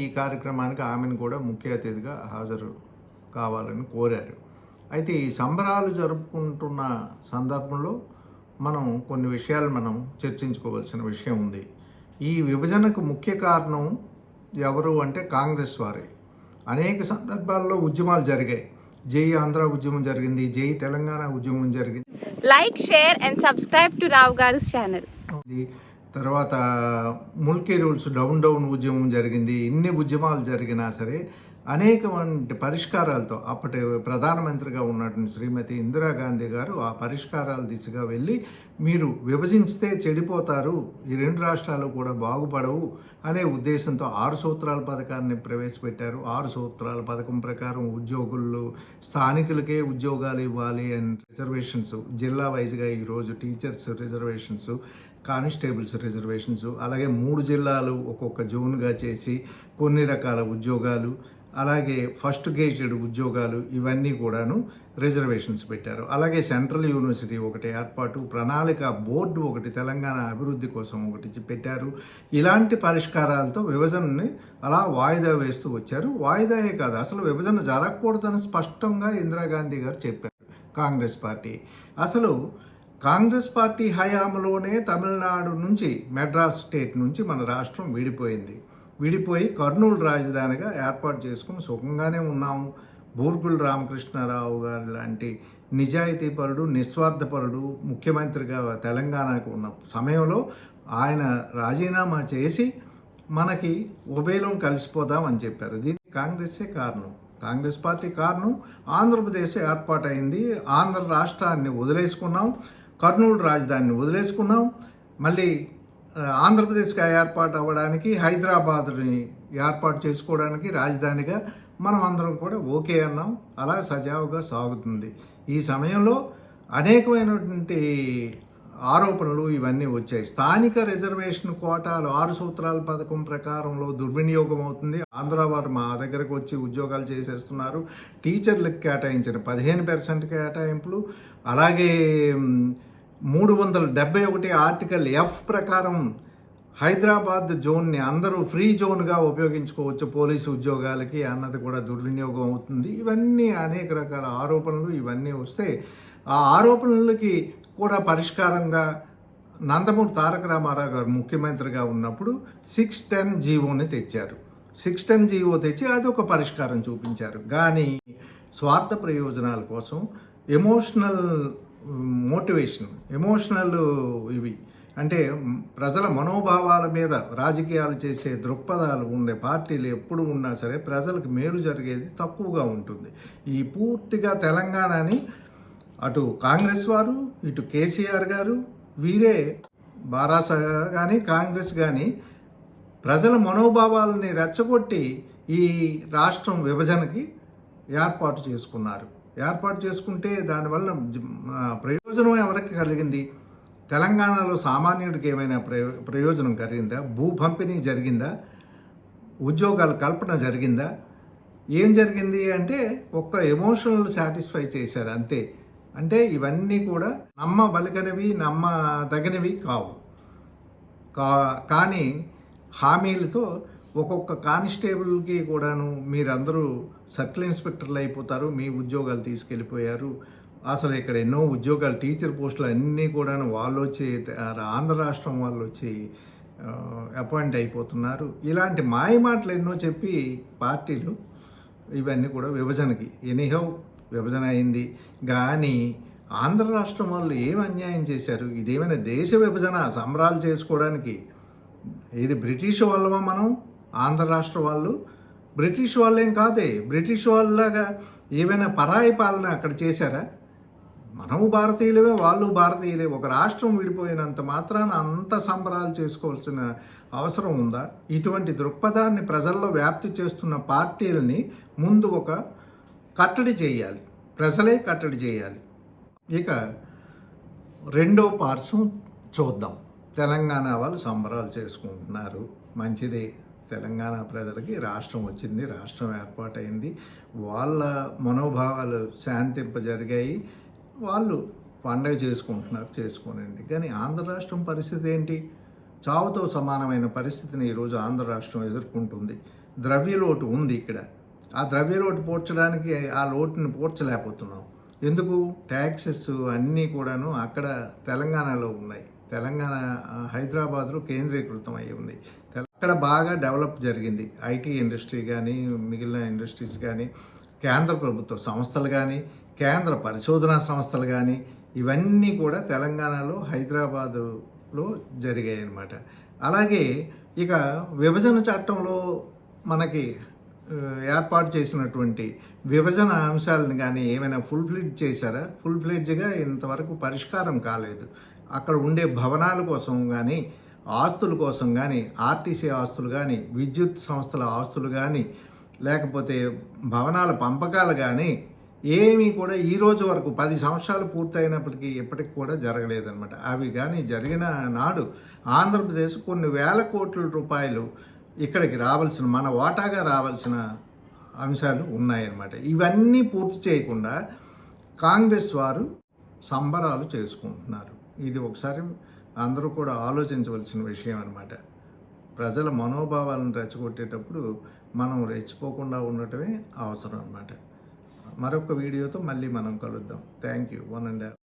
ఈ కార్యక్రమానికి ఆమెను కూడా ముఖ్య అతిథిగా హాజరు కావాలని కోరారు. అయితే ఈ సంబరాలు జరుపుకుంటున్న సందర్భంలో మనం కొన్ని విషయాలు మనం చర్చించుకోవాల్సిన విషయం ఉంది. ఈ విభజనకు ముఖ్య కారణం ఎవరు అంటే కాంగ్రెస్ వారే. అనేక సందర్భాల్లో ఉద్యమాలు జరిగాయి. జై ఆంధ్ర ఉద్యమం జరిగింది జై తెలంగాణ ఉద్యమం జరిగింది. Like, share, and subscribe to Rao Garu's channel. తర్వాత ముల్కీ రూల్స్ డౌన్ డౌన్ ఉద్యమం జరిగింది. ఇన్ని ఉద్యమాలు జరిగినా సరే అనేకమంది పరిష్కారాలతో అప్పటి ప్రధానమంత్రిగా ఉన్నటువంటి శ్రీమతి ఇందిరాగాంధీ గారు ఆ పరిష్కారాల దిశగా వెళ్ళి మీరు విభజించితే చెడిపోతారు ఈ రెండు రాష్ట్రాలు కూడా బాగుపడవు అనే ఉద్దేశంతో ఆరు సూత్రాల పథకాన్ని ప్రవేశపెట్టారు. ఆరు సూత్రాల పథకం ప్రకారం ఉద్యోగులు స్థానికులకే ఉద్యోగాలు ఇవ్వాలి అండ్ రిజర్వేషన్స్ జిల్లా వైజ్గా ఈరోజు టీచర్స్ రిజర్వేషన్స్ కానిస్టేబుల్స్ రిజర్వేషన్స్ అలాగే మూడు జిల్లాలు ఒక్కొక్క జోన్గా చేసి కొన్ని రకాల ఉద్యోగాలు అలాగే ఫస్ట్ గేటెడ్ ఉద్యోగాలు ఇవన్నీ కూడాను రిజర్వేషన్స్ పెట్టారు. అలాగే సెంట్రల్ యూనివర్సిటీ ఒకటి ఏర్పాటు ప్రణాళిక బోర్డు ఒకటి తెలంగాణ అభివృద్ధి కోసం ఒకటి పెట్టారు. ఇలాంటి పరిష్కారాలతో విభజనని అలా వాయిదా వేస్తూ వచ్చారు. వాయిదాయే కాదు అసలు విభజన జరగకూడదని స్పష్టంగా ఇందిరాగాంధీ గారు చెప్పారు కాంగ్రెస్ పార్టీ. అసలు కాంగ్రెస్ పార్టీ హయాంలోనే తమిళనాడు నుంచి మెడ్రాస్ స్టేట్ నుంచి మన రాష్ట్రం విడిపోయింది. విడిపోయి కర్నూలు రాజధానిగా ఏర్పాటు చేసుకుని సుఖంగానే ఉన్నాము. బూర్గుల రామకృష్ణారావు గారు లాంటి నిజాయితీపరుడు నిస్వార్థపరుడు ముఖ్యమంత్రిగా తెలంగాణకు ఉన్న సమయంలో ఆయన రాజీనామా చేసి మనకి ఉభయలం కలిసిపోదాం అని చెప్పారు. దీనికి కాంగ్రెసే కారణం. కాంగ్రెస్ పార్టీ కారణం ఆంధ్రప్రదేశ్ ఏర్పాటైంది. ఆంధ్ర రాష్ట్రాన్ని వదిలేసుకున్నాం. కర్నూలు రాజధానిని వదిలేసుకున్నాం. మళ్ళీ ఆంధ్రప్రదేశ్గా ఏర్పాటు అవ్వడానికి హైదరాబాద్ని ఏర్పాటు చేసుకోవడానికి రాజధానిగా మనం అందరం కూడా ఓకే అన్నాం. అలా సజావుగా సాగుతుంది. ఈ సమయంలో అనేకమైనటువంటి ఆరోపణలు ఇవన్నీ వచ్చాయి. స్థానిక రిజర్వేషన్ కోటాలు ఆరు సూత్రాల పథకం ప్రకారంలో దుర్వినియోగం అవుతుంది. ఆంధ్ర వారు మా దగ్గరకు వచ్చి ఉద్యోగాలు చేసేస్తున్నారు. టీచర్లకు కేటాయించిన పదిహేను పర్సెంట్ కేటాయింపులు. అలాగే మూడు వందల డెబ్బై ఒకటి ఆర్టికల్ ఎఫ్ ప్రకారం హైదరాబాద్ జోన్ని అందరూ ఫ్రీ జోన్గా ఉపయోగించుకోవచ్చు పోలీసు ఉద్యోగాలకి అన్నది కూడా దుర్వినియోగం అవుతుంది. ఇవన్నీ అనేక రకాల ఆరోపణలు ఇవన్నీ వస్తే ఆ ఆరోపణలకి కూడా పరిష్కారంగా నందమూరి తారక రామారావు గారు ముఖ్యమంత్రిగా ఉన్నప్పుడు సిక్స్ టెన్ జీవోని తెచ్చారు. సిక్స్ టెన్ జీవో తెచ్చి అది ఒక పరిష్కారం చూపించారు. కానీ స్వార్థ ప్రయోజనాల కోసం ఎమోషనల్ మోటివేషన్ ఎమోషనల్ ఇవి. అంటే ప్రజల మనోభావాల మీద రాజకీయాలు చేసే దృక్పథాలు ఉండే పార్టీలు ఎప్పుడు ఉన్నా సరే ప్రజలకు మేలు జరిగేది తక్కువగా ఉంటుంది. ఈ పూర్తిగా తెలంగాణని అటు కాంగ్రెస్ వారు ఇటు కేసీఆర్ గారు వీరే బారాస కానీ కాంగ్రెస్ కానీ ప్రజల మనోభావాలని రెచ్చగొట్టి ఈ రాష్ట్రం విభజనకి ఏర్పాటు చేసుకున్నారు. ఏర్పాటు చేసుకుంటే దానివల్ల ప్రయోజనం ఎవరికి కలిగింది? తెలంగాణలో సామాన్యుడికి ఏమైనా ప్రయో ప్రయోజనం కలిగిందా? భూ పంపిణీ జరిగిందా? ఉద్యోగాల కల్పన జరిగిందా? ఏం జరిగింది అంటే ఒక్క ఎమోషనల్ సాటిస్ఫై చేశారు అంతే. అంటే ఇవన్నీ కూడా నమ్మ బలికనివి నమ్మదగినవి కావు. కా కానీ హామీలతో ఒక్కొక్క కానిస్టేబుల్కి కూడాను మీరందరూ సర్కిల్ ఇన్స్పెక్టర్లు అయిపోతారు మీ ఉద్యోగాలు తీసుకెళ్ళిపోయారు. అసలు ఇక్కడ ఎన్నో ఉద్యోగాలు టీచర్ పోస్టులు అన్నీ కూడాను వాళ్ళు వచ్చి ఆంధ్ర రాష్ట్రం వాళ్ళు వచ్చి అపాయింట్ అయిపోతున్నారు. ఇలాంటి మాయ మాటలు ఎన్నో చెప్పి పార్టీలు ఇవన్నీ కూడా విభజనకి. ఎనీహౌ విభజన అయింది. కానీ ఆంధ్ర రాష్ట్రం వాళ్ళు ఏం అన్యాయం చేశారు? ఇదేమైనా దేశ విభజన సంబరాలు చేసుకోవడానికి? ఇది బ్రిటిష్ వాళ్ళమా మనం? ఆంధ్ర రాష్ట్ర వాళ్ళు బ్రిటిష్ వాళ్ళేం కాదే. బ్రిటిష్ వాళ్ళలాగా ఏమైనా పరాయి పాలన అక్కడ చేశారా? మనము భారతీయులమే వాళ్ళు భారతీయులే. ఒక రాష్ట్రం విడిపోయినంత మాత్రాన అంత సంబరాలు చేసుకోవాల్సిన అవసరం ఉందా? ఇటువంటి దృక్పథాన్ని ప్రజల్లో వ్యాప్తి చేస్తున్న పార్టీలని ముందు ఒక కట్టడి చేయాలి. ప్రజలే కట్టడి చేయాలి. ఇక రెండో పార్శ్వం చూద్దాం. తెలంగాణ వాళ్ళు సంబరాలు చేసుకుంటున్నారు. మంచిదే. తెలంగాణ ప్రజలకి రాష్ట్రం వచ్చింది రాష్ట్రం ఏర్పాటైంది. వాళ్ళ మనోభావాలు శాంతింప జరిగాయి వాళ్ళు పండగ చేసుకుంటున్నారు చేసుకోనండి కానీ ఆంధ్ర రాష్ట్రం పరిస్థితి ఏంటి? చావుతో సమానమైన పరిస్థితిని ఈరోజు ఆంధ్ర రాష్ట్రం ఎదుర్కొంటుంది. ద్రవ్యలోటు ఉంది ఇక్కడ. ఆ ద్రవ్యలోటు పూడ్చడానికి ఆ లోటుని పూడ్చలేకపోతున్నాం. ఎందుకు? ట్యాక్సెస్ అన్నీ కూడాను అక్కడ తెలంగాణలో ఉన్నాయి. తెలంగాణ హైదరాబాద్లో కేంద్రీకృతం అయి ఉంది. ఇక్కడ అక్కడ బాగా డెవలప్ జరిగింది. ఐటీ ఇండస్ట్రీ కానీ మిగిలిన ఇండస్ట్రీస్ కానీ కేంద్ర ప్రభుత్వ సంస్థలు కానీ కేంద్ర పరిశోధనా సంస్థలు కానీ ఇవన్నీ కూడా తెలంగాణలో హైదరాబాదులో జరిగాయి అన్నమాట అలాగే ఇక విభజన చట్టంలో మనకి ఏర్పాటు చేసినటువంటి విభజన అంశాలను కానీ ఏమైనా ఫుల్ఫ్లేడ్ చేశారా? ఫుల్ ఫ్లిడ్జ్గా ఇంతవరకు పరిష్కారం కాలేదు. అక్కడ ఉండే భవనాల కోసం కానీ ఆస్తుల కోసం కానీ ఆర్టీసీ ఆస్తులు కానీ విద్యుత్ సంస్థల ఆస్తులు కానీ లేకపోతే భవనాల పంపకాలు కానీ ఏమీ కూడా ఈ రోజు వరకు పది సంవత్సరాలు పూర్తయినప్పటికీ ఇప్పటికి కూడా జరగలేదన్నమాట. అవి కానీ జరిగిన నాడు ఆంధ్రప్రదేశ్ కొన్ని వేల కోట్ల రూపాయలు ఇక్కడికి రావాల్సిన మన వాటాగా రావాల్సిన అంశాలు ఉన్నాయన్నమాట. ఇవన్నీ పూర్తి చేయకుండా కాంగ్రెస్ వారు సంబరాలు చేసుకుంటున్నారు. ఇది ఒకసారి అందరూ కూడా ఆలోచించవలసిన విషయం అనమాట ప్రజల మనోభావాలను రెచ్చగొట్టేటప్పుడు మనం రెచ్చిపోకుండా ఉండటమే అవసరం అనమాట మరొక వీడియోతో మళ్ళీ మనం కలుద్దాం. Thank you one and